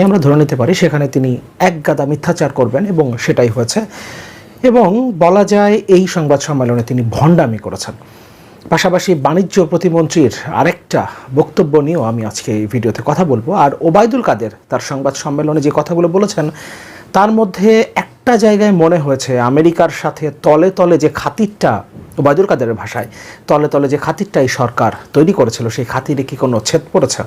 কথাই আমরা ধরে নিতে পারি, সেখানে তিনি এক গাদা মিথ্যাচার করবেন এবং সেটাই হয়েছে। এবং বলা যায় এই সংবাদ সম্মেলনে তিনি ভণ্ডামি করেছেন। পাশাপাশি বাণিজ্য প্রতিমন্ত্রীর আরেকটা বক্তব্য নিয়েও আমি আজকে এই ভিডিওতে কথা বলব। আর ওবায়দুল কাদের তার সংবাদ সম্মেলনে যে কথাগুলো বলেছেন, তার মধ্যে একটা জায়গায় মনে হয়েছে, আমেরিকার সাথে তলে তলে যে খাতিরটা ওবায়দুল কাদেরের ভাষায়, তলে তলে যে খাতিরটা এই সরকার তৈরি করেছিল, সেই খাতিরে কি কোনো ছেদ পড়েছে?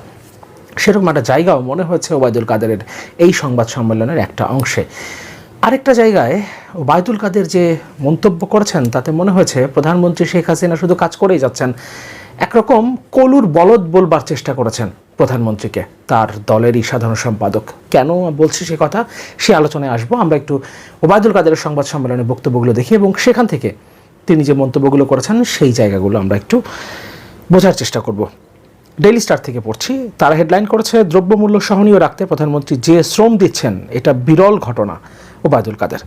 সেরকম একটা জায়গাও মনে হয়েছে ওবায়দুল কাদেরের এই সংবাদ সম্মেলনের একটা অংশে। আরেকটা জায়গায় ওবায়দুল কাদের যে মন্তব্য করেছেন, তাতে মনে হয়েছে প্রধানমন্ত্রী শেখ হাসিনা শুধু কাজ করেই যাচ্ছেন, একরকম কলুর বলদ বলবার চেষ্টা করেছেন প্রধানমন্ত্রীকে, তার দলেরই সাধারণ সম্পাদক। কেন বলছি সে কথা? সে আলোচনায় আসব। আমরা একটু ওবায়দুল কাদেরের সংবাদ সম্মেলনে বক্তব্যগুলো দেখি এবং সেখান থেকে তিনি যে মন্তব্যগুলো করেছেন, সেই জায়গাগুলো আমরা একটু বোঝার চেষ্টা করব। ডেইলি স্টার থেকে পড়ছি। তারা হেডলাইন করেছে, দ্রব্যমূল্য সহনীয় রাখতে প্রধানমন্ত্রী যে শ্রম দিচ্ছেন, এটা বিরল ঘটনা। ওবায়দুল কাদের।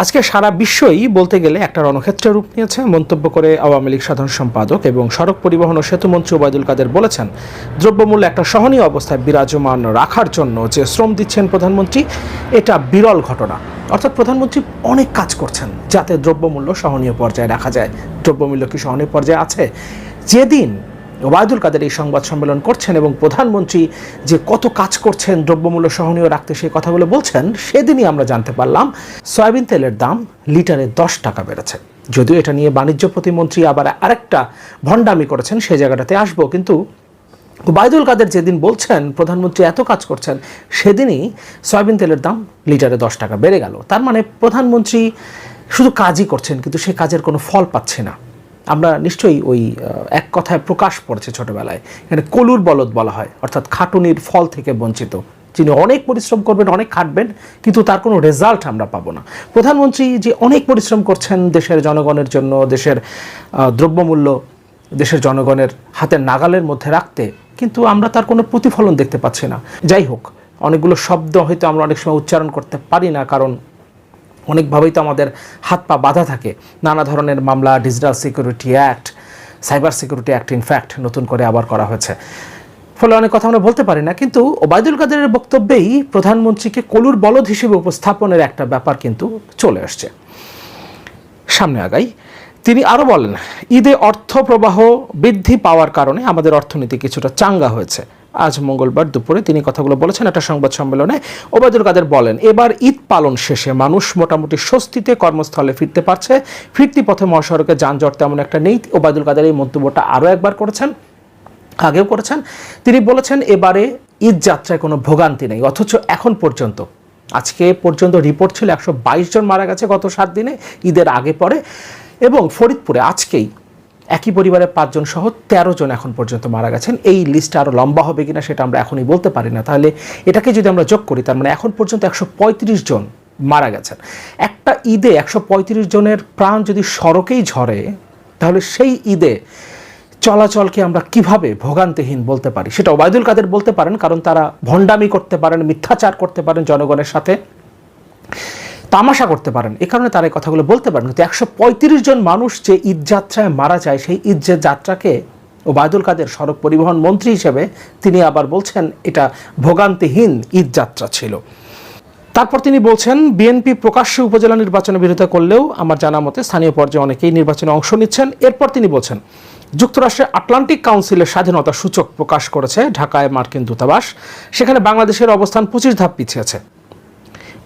আজকে সারা বিশ্বই বলতে গেলে একটা রণক্ষেত্রে রূপ নিয়েছে। মন্তব্য করে আওয়ামী লীগ সাধারণ সম্পাদক এবং সড়ক পরিবহন ও সেতুমন্ত্রী ওবায়দুল কাদের বলেছেন, দ্রব্যমূল্য একটা সহনীয় অবস্থায় বিরাজমান রাখার জন্য যে শ্রম দিচ্ছেন প্রধানমন্ত্রী, এটা বিরল ঘটনা। অর্থাৎ প্রধানমন্ত্রী অনেক কাজ করছেন যাতে দ্রব্যমূল্য সহনীয় পর্যায়ে রাখা যায়। দ্রব্যমূল্য কি সহনীয় পর্যায়ে আছে? যেদিন ওবায়দুল কাদের এই সংবাদ সম্মেলন করছেন এবং প্রধানমন্ত্রী যে কত কাজ করছেন, দ্রব্যমূল্য সহনীয় রাখতে সেই কথাগুলো বলছেন, সেদিনই আমরা জানতে পারলাম সয়াবিন তেলের দাম লিটারে দশ টাকা বেড়েছে। যদিও এটা নিয়ে বাণিজ্য প্রতিমন্ত্রী আবার আরেকটা ভণ্ডামি করেছেন সেই জায়গাটাতে আসব, কিন্তু ওবায়দুল কাদের যেদিন বলছেন, প্রধানমন্ত্রী এত কাজ করছেন, সেদিনই সয়াবিন তেলের দাম লিটারে দশ টাকা বেড়ে গেল। তার মানে প্রধানমন্ত্রী শুধু কাজই করছেন, কিন্তু সে কাজের কোনো ফল পাচ্ছে না। আমরা নিশ্চয়ই ওই এক কথায় প্রকাশ পড়েছে ছোটবেলায়। এখানে কলুর বলদ বলা হয়, অর্থাৎ খাটুনির ফল থেকে বঞ্চিত। যিনি অনেক পরিশ্রম করবেন, অনেক খাটবেন, কিন্তু তার কোনো রেজাল্ট আমরা পাবো না। প্রধানমন্ত্রী যে অনেক পরিশ্রম করছেন দেশের জনগণের জন্য, দেশের দ্রব্যমূল্য দেশের জনগণের হাতের নাগালের মধ্যে রাখতে, কিন্তু আমরা তার কোনো প্রতিফলন দেখতে পাচ্ছি না। যাই হোক, অনেকগুলো শব্দ হয়তো আমরা অনেক সময় উচ্চারণ করতে পারি না, কারণ অনেকভাবেই তো আমাদের হাত পা বাঁধা থাকে। নানা ধরনের মামলা digital security act cyber security act in fact নতুন করে আবার করা হয়েছে। ফলে অনেক কথা আমরা বলতে পারি না, কিন্তু ওবায়দুল কাদেরের বক্তব্যেই প্রধানমন্ত্রীকে কলুর বলদ হিসেবে উপস্থাপনের একটা ব্যাপার কিন্তু চলে আসছে। সামনে আগাই, তিনি আরও বলেন, ঈদে অর্থ প্রবাহ বৃদ্ধি পাওয়ার কারণে আমাদের অর্থনীতি কিছুটা চাঙ্গা হয়েছে। আজ মঙ্গলবার দুপুরে তিনি কথাগুলো বলেছেন একটা সংবাদ সম্মেলনে। ওবায়দুল কাদের বলেন, এবার ঈদ পালন শেষে মানুষ মোটামুটি স্বস্তিতে কর্মস্থলে ফিরতে পারছে। ফিরতি পথে মহাসড়কে যানজট তেমন একটা নেই। ওবায়দুল কাদের এই মন্তব্যটা আরও একবার করেছেন, আগেও করেছেন। তিনি বলেছেন, এবারে ঈদ যাত্রায় কোনো ভোগান্তি নেই, অথচ এখন পর্যন্ত, আজকে পর্যন্ত রিপোর্ট ছিল একশো বাইশ জন মারা গেছে গত সাত দিনে, ঈদের আগে পরে। এবং ফরিদপুরে আজকেই একই পরিবারের পাঁচজন সহ তেরো জন এখন পর্যন্ত মারা গেছেন। এই লিস্ট আরও লম্বা হবে কিনা সেটা আমরা এখনই বলতে পারি না। তাহলে এটাকে যদি আমরা যোগ করি, তার মানে এখন পর্যন্ত একশো পঁয়ত্রিশ জন মারা গেছেন। একটা ঈদে একশো পঁয়ত্রিশ জনের প্রাণ যদি সড়কেই ঝরে, তাহলে সেই ঈদে চলাচলকে আমরা কীভাবে ভোগান্তিহীন বলতে পারি? সেটা ওবায়দুল কাদের বলতে পারেন, কারণ তারা ভণ্ডামি করতে পারেন, মিথ্যাচার করতে পারেন জনগণের সাথে। তামাশা করতে পারেন। এ কারণে তারা এই কথাগুলো বলতে পারেন। কিন্তু একশো পঁয়ত্রিশ জন মানুষ যে ঈদ যাত্রায় মারা যায়, সেই ঈদ যে যাত্রাকে ওবায়দুল কাদের সড়ক পরিবহন মন্ত্রী হিসেবে তিনি আবার বলছেন, এটা ভোগান্তিহীন ঈদ যাত্রা ছিল। তারপর তিনি বলছেন, বিএনপি প্রকাশ্যে উপজেলা নির্বাচনে বিরোধিতা করলেও আমার জানা মতে স্থানীয় পর্যায়ে অনেকেই নির্বাচনে অংশ নিচ্ছেন। এরপর তিনি বলছেন, যুক্তরাষ্ট্রের আটলান্টিক কাউন্সিলের স্বাধীনতা সূচক প্রকাশ করেছে ঢাকায় মার্কিন দূতাবাস। সেখানে বাংলাদেশের অবস্থান পঁচিশ ধাপ পিছিয়েছে।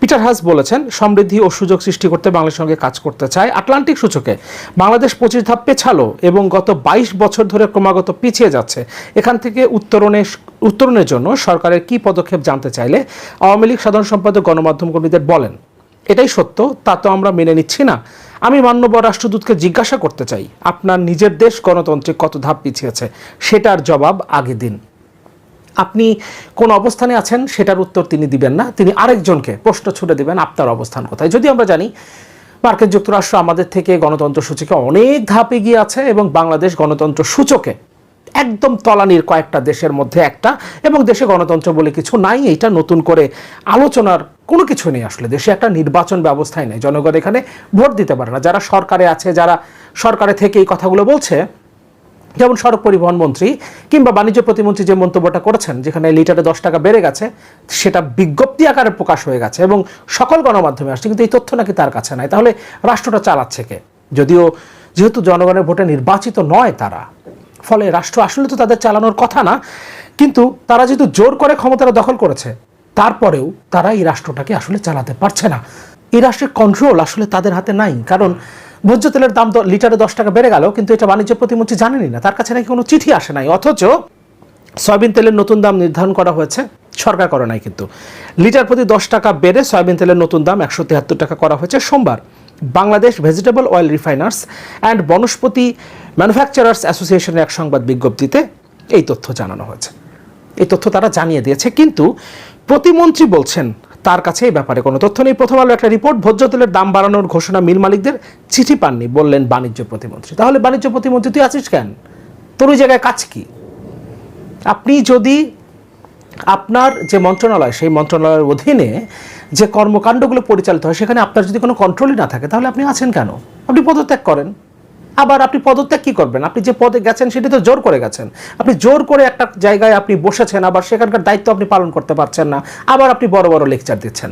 পিটার হাস বলেছেন, সমৃদ্ধি ও সুযোগ সৃষ্টি করতে বাংলাদেশের সঙ্গে কাজ করতে চায় আটলান্টিক সূচকে। বাংলাদেশ পঁচিশ ধাপ পেছালো এবং গত বাইশ বছর ধরে ক্রমাগত পিছিয়ে যাচ্ছে। এখান থেকে উত্তরণে, উত্তরণের জন্য সরকারের কি পদক্ষেপ জানতে চাইলে আওয়ামী লীগ সাধারণ সম্পাদক, গণমাধ্যম কর্মীদের বলেন, এটাই সত্য, তা তো আমরা মেনে নিচ্ছি না। আমি মান্যবর রাষ্ট্রদূতকে জিজ্ঞাসা করতে চাই, আপনার নিজের দেশ গণতন্ত্রে কত ধাপ পিছিয়েছে? সেটার জবাব আগে দিন। আপনি কোন অবস্থানে আছেন সেটার উত্তর তিনি দিবেন না। তিনি আরেকজনকে প্রশ্ন ছুড়ে দিবেন আপনার অবস্থান কোথায়। যদি আমরা জানি মার্কিন যুক্তরাষ্ট্র আমাদের থেকে গণতন্ত্র সূচকে অনেক ধাপ এগিয়ে আছে এবং বাংলাদেশ গণতন্ত্র সূচকে একদম তলানির কয়েকটা দেশের মধ্যে একটা এবং দেশে গণতন্ত্র বলে কিছু নাই। এইটা নতুন করে আলোচনার কোনো কিছু নেই আসলে। দেশে একটা নির্বাচন ব্যবস্থাই নেই। জনগণ এখানে ভোট দিতে পারে না। যারা সরকারে আছে, যারা সরকারে থেকে এই কথাগুলো বলছে যেমন সড়ক পরিবহন মন্ত্রী কিংবা বাণিজ্য প্রতিমন্ত্রী যে মন্তব্যটা করেছেন, যেখানে লিটারে দশ টাকা বেড়ে গেছে, সেটা বিজ্ঞপ্তি আকারে প্রকাশ হয়ে গেছে এবং সকল গণমাধ্যমে আসছে, কিন্তু এই তথ্য নাকি তার কাছে নাই। তাহলে রাষ্ট্রটা চালাচ্ছে কে? যদিও যেহেতু জনগণের ভোটে নির্বাচিত নয় তারা, ফলে রাষ্ট্র আসলে তো তাদের চালানোর কথা না, কিন্তু তারা যেহেতু জোর করে ক্ষমতাটা দখল করেছে, তারপরেও তারা এই রাষ্ট্রটাকে আসলে চালাতে পারছে না। এই রাষ্ট্রের কন্ট্রোল আসলে তাদের হাতে নাই, কারণ ভোজ্য তেলের দাম লিটারে দশ টাকা বেড়ে গেল, কিন্তু এটা বাণিজ্য প্রতিমন্ত্রী জানেনই না, তার কাছে নাকি কোনো চিঠি আসে নাই। অথচ সয়াবিন তেলের নতুন দাম নির্ধারণ করা হয়েছে, সরকার করে নাই কিন্তু। লিটার প্রতি দশ টাকা বেড়ে সয়াবিন তেলের নতুন দাম একশো তিয়াত্তর টাকা করা হয়েছে সোমবার। Bangladesh vegetable oil refiners and Vanaspati manufacturers অ্যাসোসিয়েশনের এক সংবাদ বিজ্ঞপ্তিতে এই তথ্য জানানো হয়েছে। এই তথ্য তারা জানিয়ে দিয়েছে, কিন্তু প্রতিমন্ত্রী বলছেন তার কাছে এই ব্যাপারে কোনো তথ্য নেই। প্রথম আলো একটা রিপোর্ট ভোজ্য তেলের দাম বাড়ানোর ঘোষণা, মিল মালিকদের চিঠি পাননি, বললেন বাণিজ্য প্রতিমন্ত্রী। তাহলে বাণিজ্য প্রতিমন্ত্রী, তুই আছিস কেন? তোর ওই জায়গায় কাজ কি? আপনি যদি আপনার যে মন্ত্রণালয়, সেই মন্ত্রণালয়ের অধীনে যে কর্মকাণ্ডগুলো পরিচালিত হয়, সেখানে আপনার যদি কোনো কন্ট্রোলই না থাকে, তাহলে আপনি আছেন কেন? আপনি পদত্যাগ করেন। আবার আপনি পদত্যাগ কি করবেন? আপনি যে পদে গেছেন সেটি তো জোর করে গেছেন। আপনি জোর করে একটা জায়গায় আপনি বসেছেন, আবার সেখানকার দায়িত্ব আপনি পালন করতে পারছেন না, আবার আপনি বড় বড় লেকচার দিচ্ছেন।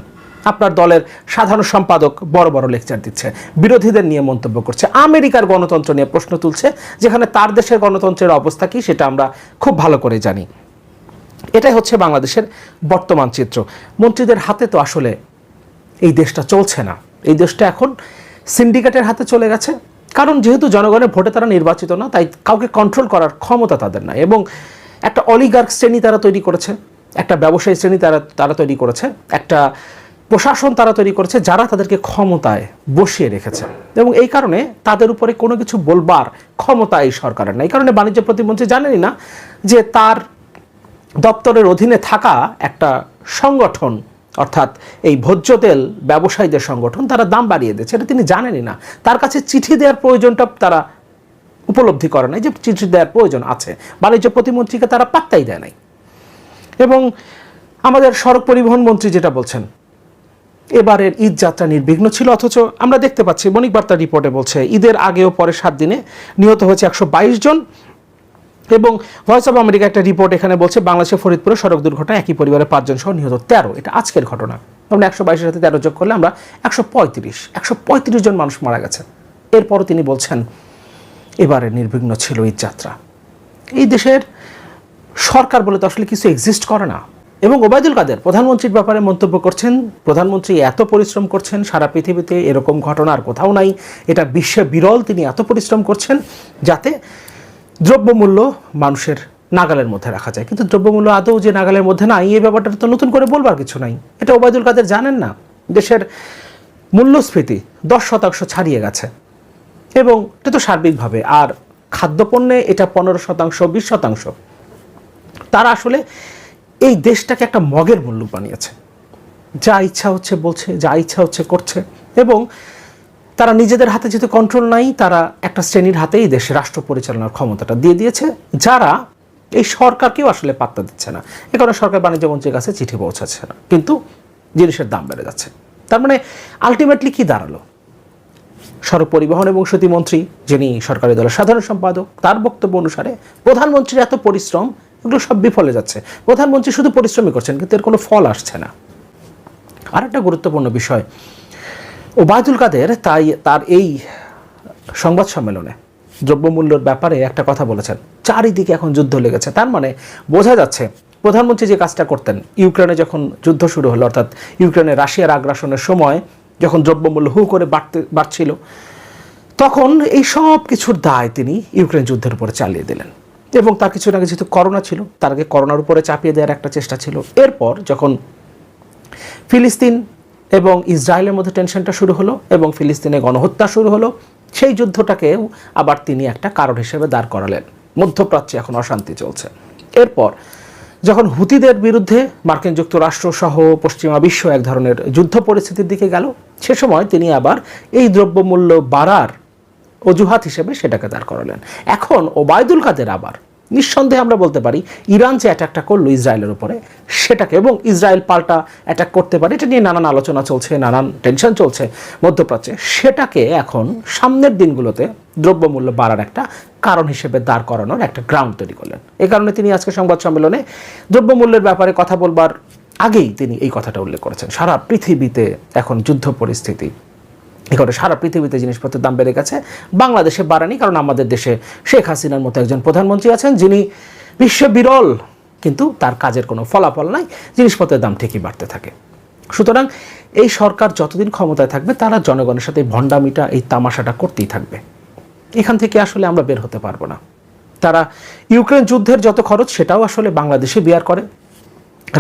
আপনার দলের সাধারণ সম্পাদক বড় বড় লেকচার দিচ্ছে, বিরোধীদের নিয়ে মন্তব্য করছে, আমেরিকার গণতন্ত্র নিয়ে প্রশ্ন তুলছে, যেখানে তার দেশের গণতন্ত্রের অবস্থা কি সেটা আমরা খুব ভালো করে জানি। এটাই হচ্ছে বাংলাদেশের বর্তমান চিত্র। মন্ত্রীদের হাতে তো আসলে এই দেশটা চলছে না। এই দেশটা এখন সিন্ডিকেটের হাতে চলে গেছে। কারণ যেহেতু জনগণের ভোটে তারা নির্বাচিত না, তাই কাউকে কন্ট্রোল করার ক্ষমতা তাদের নাই এবং একটা অলিগার্ক শ্রেণি তারা তৈরি করেছে, একটা ব্যবসায়ী শ্রেণি তারা তারা তৈরি করেছে, একটা প্রশাসন তারা তৈরি করেছে যারা তাদেরকে ক্ষমতায় বসিয়ে রেখেছে। এবং এই কারণে তাদের উপরে কোনো কিছু বলবার ক্ষমতা এই সরকারের নাই। এই কারণে বাণিজ্য প্রতিমন্ত্রী জানেনই না যে তার দপ্তরের অধীনে থাকা একটা সংগঠন অর্থাৎ এই ভোজ্য তেল ব্যবসায়ীদের সংগঠন, তারা দাম বাড়িয়ে দিয়েছে, এটা তিনি জানেনই না। তার কাছে চিঠি দেওয়ার প্রয়োজনটা তারা উপলব্ধি করে নাই যে চিঠি দেওয়ার প্রয়োজন আছে। বাণিজ্য প্রতিমন্ত্রীকে তারা পাত্তাই দেয় নাই। এবং আমাদের সড়ক পরিবহন মন্ত্রী যেটা বলছেন, এবারের ঈদ যাত্রা নির্বিঘ্ন ছিল, অথচ আমরা দেখতে পাচ্ছি, বণিক বার্তা রিপোর্টে বলছে, ঈদের আগে ও পরে সাত দিনে নিহত হয়েছে একশো বাইশ জন। এবং ভয়েস অফ আমেরিকা একটা রিপোর্ট এখানে বলছে, বাংলাদেশের ফরিদপুরে সড়ক দুর্ঘটনা একই পরিবারের পাঁচজন সহ নিহত তেরো। এটা আজকের ঘটনা। আমরা একশো বাইশের সাথে তেরো যোগ করলে আমরা একশো পঁয়ত্রিশ একশো পঁয়ত্রিশ জন মানুষ মারা গেছে। এরপরও তিনি বলছেন, এবারে নির্বিঘ্ন ছিল এই যাত্রা। এই দেশের সরকার বলে তো আসলে কিছু এক্সিস্ট করে না। এবং ওবায়দুল কাদের, প্রধানমন্ত্রীর ব্যাপারে মন্তব্য করছেন, প্রধানমন্ত্রী এত পরিশ্রম করছেন, সারা পৃথিবীতে এরকম ঘটনা আর কোথাও নাই। এটা বিশ্বে বিরল তিনি এত পরিশ্রম করছেন, যাতে দ্রব্যমূল্য মানুষের নাগালের মধ্যে রাখা যায়। কিন্তু দ্রব্যমূল্য আদৌ যে নাগালের মধ্যে নাই, এই ব্যাপারটা তো নতুন করে বলবার কিছু নাই। এটা ওবায়দুল কাদের জানেন না? দেশের মূল্যস্ফীতি দশ শতাংশ ছাড়িয়ে গেছে। এবং এটা তো সার্বিকভাবে, আর খাদ্যপণ্যে এটা পনেরো শতাংশ, বিশ শতাংশ। তারা আসলে এই দেশটাকে একটা মগের মূল্য বানিয়েছে। যা ইচ্ছা হচ্ছে বলছে, যা ইচ্ছা হচ্ছে করছে। এবং তারা নিজেদের হাতে যেহেতু কন্ট্রোল নাই, তারা একটা শ্রেণির হাতেই দেশে রাষ্ট্র পরিচালনার ক্ষমতাটা দিয়ে দিয়েছে, যারা এই সরকারকেও আসলে পাত্তা দিচ্ছে না। এ কারণে সরকার বাণিজ্য মন্ত্রীর কাছে চিঠি পৌঁছাচ্ছে না। কিন্তু জিনিসের দাম বেড়ে যাচ্ছে। তার মানে আলটিমেটলি কি দাঁড়াল? সড়ক পরিবহন এবং সেতুমন্ত্রী যিনি সরকারি দলের সাধারণ সম্পাদক, তার বক্তব্য অনুসারে প্রধানমন্ত্রীর এত পরিশ্রম, এগুলো সব বিফলে যাচ্ছে। প্রধানমন্ত্রী শুধু পরিশ্রমই করছেন, কিন্তু এর কোনো ফল আসছে না। আর একটা গুরুত্বপূর্ণ বিষয় ওবায়দুল কাদের তাই তার এই সংবাদ সম্মেলনে দ্রব্যমূল্যের ব্যাপারে একটা কথা বলেছেন। চারিদিকে এখন যুদ্ধ লেগেছে। তার মানে বোঝা যাচ্ছে প্রধানমন্ত্রী যে কাজটা করতেন, ইউক্রেনে যখন যুদ্ধ শুরু হলো, অর্থাৎ ইউক্রেনে রাশিয়ার আগ্রাসনের সময় যখন দ্রব্যমূল্য হু করে বাড়তে, বাড়ছিল, তখন এই সব কিছুর দায় তিনি ইউক্রেন যুদ্ধের উপরে চালিয়ে দিলেন। এবং তার কিছু আগে যেহেতু করোনা ছিল, তার আগে করোনার উপরে চাপিয়ে দেওয়ার একটা চেষ্টা ছিল। এরপর যখন ফিলিস্তিন এবং ইসরায়েলের মধ্যে টেনশনটা শুরু হলো এবং ফিলিস্তিনে গণহত্যা শুরু হলো। সেই যুদ্ধটাকেও আবার তিনি একটা কারণ হিসেবে দাঁড় করালেন। মধ্যপ্রাচ্যে এখন অশান্তি চলছে। এরপর যখন হুতিদের বিরুদ্ধে মার্কিন যুক্তরাষ্ট্র সহ পশ্চিমা বিশ্ব এক ধরনের যুদ্ধ পরিস্থিতির দিকে গেল, সে সময় তিনি আবার এই দ্রব্যমূল্য বাড়ার অজুহাত হিসেবে সেটাকে দাঁড় করালেন। এখন ওবায়দুল কাদের আবার নিঃসন্দেহে আমরা বলতে পারি, ইরান যে অ্যাটাকটা করল ইসরায়েলের উপরে, সেটাকে এবং ইসরায়েল পাল্টা অ্যাটাক করতে পারে, এটা নিয়ে নানান আলোচনা চলছে, নানান টেনশন চলছে মধ্যপ্রাচ্যে। সেটাকে এখন সামনের দিনগুলোতে দ্রব্যমূল্য বাড়ার একটা কারণ হিসেবে দাঁড় করানোর একটা গ্রাউন্ড তৈরি করলেন। এ কারণে তিনি আজকে সংবাদ সম্মেলনে দ্রব্যমূল্যের ব্যাপারে কথা বলবার আগেই তিনি এই কথাটা উল্লেখ করেছেন। সারা পৃথিবীতে এখন যুদ্ধ পরিস্থিতি এখানে সারা পৃথিবীতে জিনিসপত্রের দাম বেড়ে গেছে, বাংলাদেশে বাড়ানি, কারণ আমাদের দেশে শেখ হাসিনার মতো একজন প্রধানমন্ত্রী আছেন, যিনি বিশ্ব বিরল, কিন্তু তার কাজের কোনো ফলাফল নাই, জিনিসপত্রের দাম ঠিকই বাড়তে থাকে। সুতরাং এই সরকার যতদিন ক্ষমতায় থাকবে, তারা জনগণের সাথে ভণ্ডামিটা, এই তামাশাটা করতেই থাকবে। এখান থেকে আসলে আমরা বের হতে পারব না। তারা ইউক্রেন যুদ্ধের যত খরচ, সেটাও আসলে বাংলাদেশে বিয়ার করে।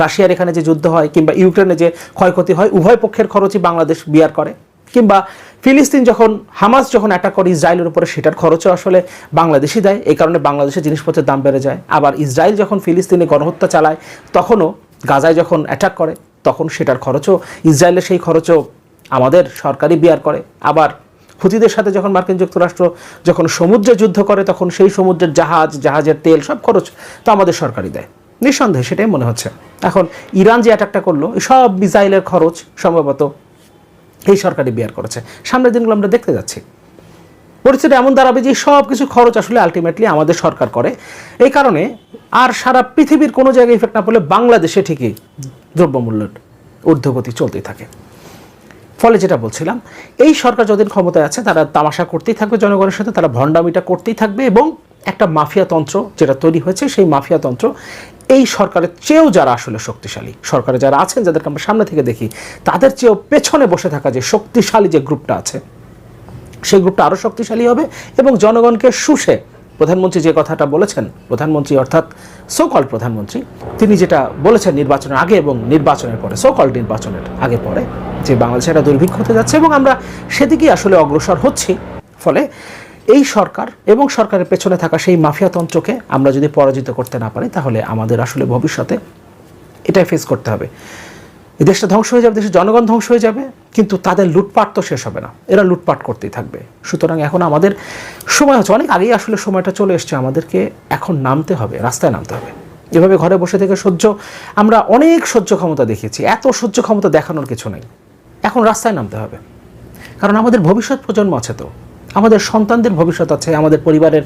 রাশিয়ার এখানে যে যুদ্ধ হয়, কিংবা ইউক্রেনে যে ক্ষয়ক্ষতি হয়, উভয় পক্ষের খরচই বাংলাদেশ বিয়ার করে। কিংবা ফিলিস্তিন যখন, হামাস যখন অ্যাটাক করে ইসরায়েলের উপরে, সেটার খরচও আসলে বাংলাদেশই দেয়। এই কারণে বাংলাদেশের জিনিসপত্রের দাম বেড়ে যায়। আবার ইসরায়েল যখন ফিলিস্তিনে গণহত্যা চালায়, তখনও গাজায় যখন অ্যাটাক করে, তখন সেটার খরচও, ইসরায়েলের সেই খরচও আমাদের সরকারি বিয়ার করে। আবার হুতিদের সাথে যখন মার্কিন যুক্তরাষ্ট্র যখন সমুদ্রে যুদ্ধ করে, তখন সেই সমুদ্রের জাহাজ, জাহাজের তেল, সব খরচ তো আমাদের সরকারই দেয়। নিঃসন্দেহে সেটাই মনে হচ্ছে। এখন ইরান যে অ্যাটাকটা করল সব মিসাইলের খরচ সম্ভবত এই সরকারি বিয়ার করেছে। সামনের দিনগুলো আমরা দেখতে যাচ্ছি। পরিস্থিতি এমন দাঁড়াবে যে সব কিছু খরচ আসলে আলটিমেটলি আমাদের সরকার করে। এই কারণে আর সারা পৃথিবীর কোনো জায়গায় ইফেক্ট না পড়লে বাংলাদেশে ঠিকই দ্রব্যমূল্যের ঊর্ধ্বগতি চলতেই থাকে। ফলে যেটা বলছিলাম, এই সরকার যতদিন ক্ষমতায় আছে তারা তামাশা করতেই থাকবে জনগণের সাথে, তারা ভণ্ডামিটা করতেই থাকবে এবং একটা মাফিয়া তন্ত্র যেটা তৈরি হয়েছে, সেই মাফিয়া তন্ত্র এই সরকারের চেয়েও যারা আসলে শক্তিশালী, সরকারে যারা আছেন, যাদেরকে আমরা সামনে থেকে দেখি, তাদের চেয়েও পেছনে বসে থাকা যে শক্তিশালী যে গ্রুপটা আছে, সেই গ্রুপটা আরও শক্তিশালী হবে এবং জনগণকে শুষে, প্রধানমন্ত্রী যে কথাটা বলেছেন, প্রধানমন্ত্রী অর্থাৎ সোকল প্রধানমন্ত্রী, তিনি যেটা বলেছেন নির্বাচনের আগে এবং নির্বাচনের পরে সোকল নির্বাচনের আগে পরে, যে বাংলাদেশে একটা দুর্ভিক্ষ হতে যাচ্ছে এবং আমরা সেদিকেই আসলে অগ্রসর হচ্ছি, ফলে এই সরকার এবং সরকারের পেছনে থাকা সেই মাফিয়াতন্ত্রকে আমরা যদি পরাজিত করতে না পারি, তাহলে আমাদের আসলে ভবিষ্যতে এটাই ফেস করতে হবে। দেশটা ধ্বংস হয়ে যাবে, দেশের জনগণ ধ্বংস হয়ে যাবে, কিন্তু তাদের লুটপাট তো শেষ হবে না। এরা লুটপাট করতেই থাকবে। সুতরাং এখন আমাদের সময় হচ্ছে, অনেক আগেই আসলে সময়টা চলে এসছে, আমাদেরকে এখন নামতে হবে, রাস্তায় নামতে হবে। এভাবে ঘরে বসে থেকে সহ্য, আমরা অনেক সহ্য ক্ষমতা দেখিয়েছি, এত সহ্য ক্ষমতা দেখানোর কিছু নেই। এখন রাস্তায় নামতে হবে। কারণ আমাদের ভবিষ্যৎ প্রজন্ম আছে তো। আমাদের সন্তানদের ভবিষ্যৎ আছে আমাদের পরিবারের